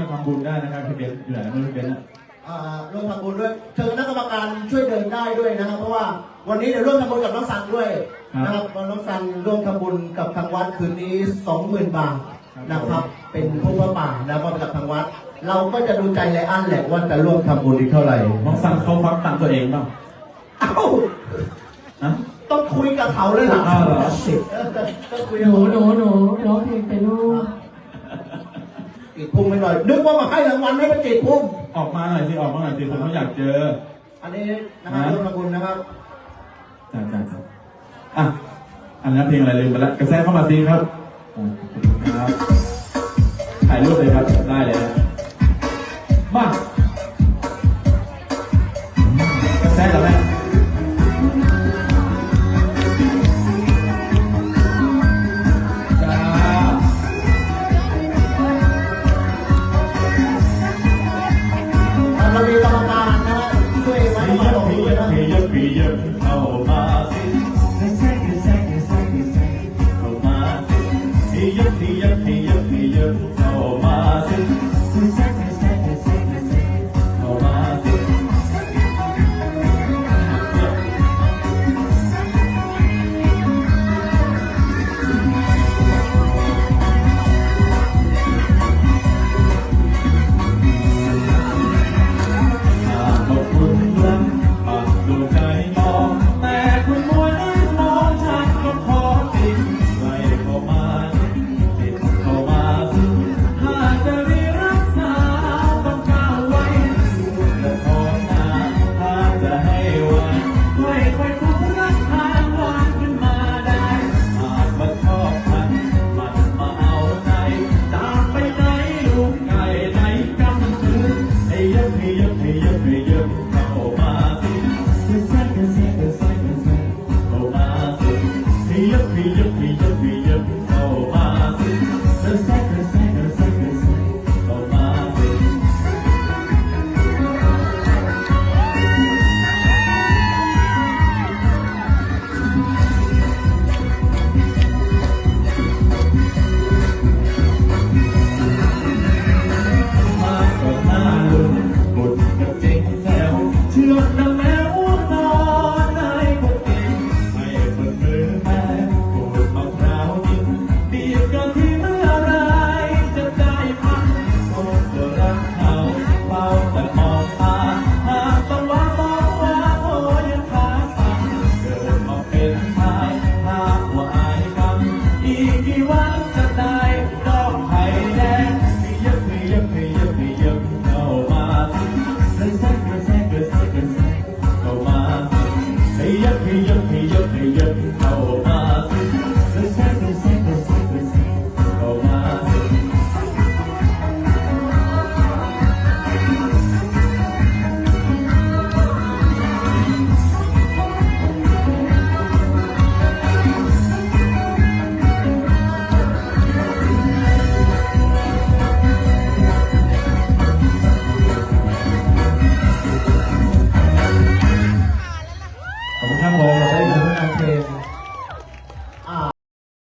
มาทำบุญได้นะครับพี่เบนซ์อยู่ไหนไม่รู้พี่เบนซ์อะอ่าร่วมทำบุญด้วยเชิญคณะกรรมการช่วยเดินได้ด้วยนะครับเพราะว่าวันนี้เดี๋ยวร่วมทำบุญกับน้องสันด้วยนะครับน้องสันร่วมทำบุญกับทางวัดคืนนี้สองหมื่นบาทนะครับ เป็นผู้ว่าป่าแล้วก็กับทางวัด เราก็จะดูใจไลอ้อนแหละว่าจะร่วมทำบุญอีกเท่าไหร่น้องซันเขาฟักตังค์ตัวเองเปล่าเอ้านะต้องคุยกับเขาเลยเหรออ้าวเหรอเออต้องคุยหกับนูเขาหนูหนูร้องเพลงไปลูก ติดพุ่งไปหน่อย นึกว่ามาให้รางวัลให้ไปติดพุ่งออกมาหน่อยสิออกมาหน่อยสิผมเขาอยากเจอ อันนี้นะครับร่วมทำบุญนะครับจ้าจ้าจ้าอะอันนั้นเพลงอะไรลืมไปละกระแสเข้ามาสิครับขอบคุณครับถ่ายรูปเลยครับได้เลยครับ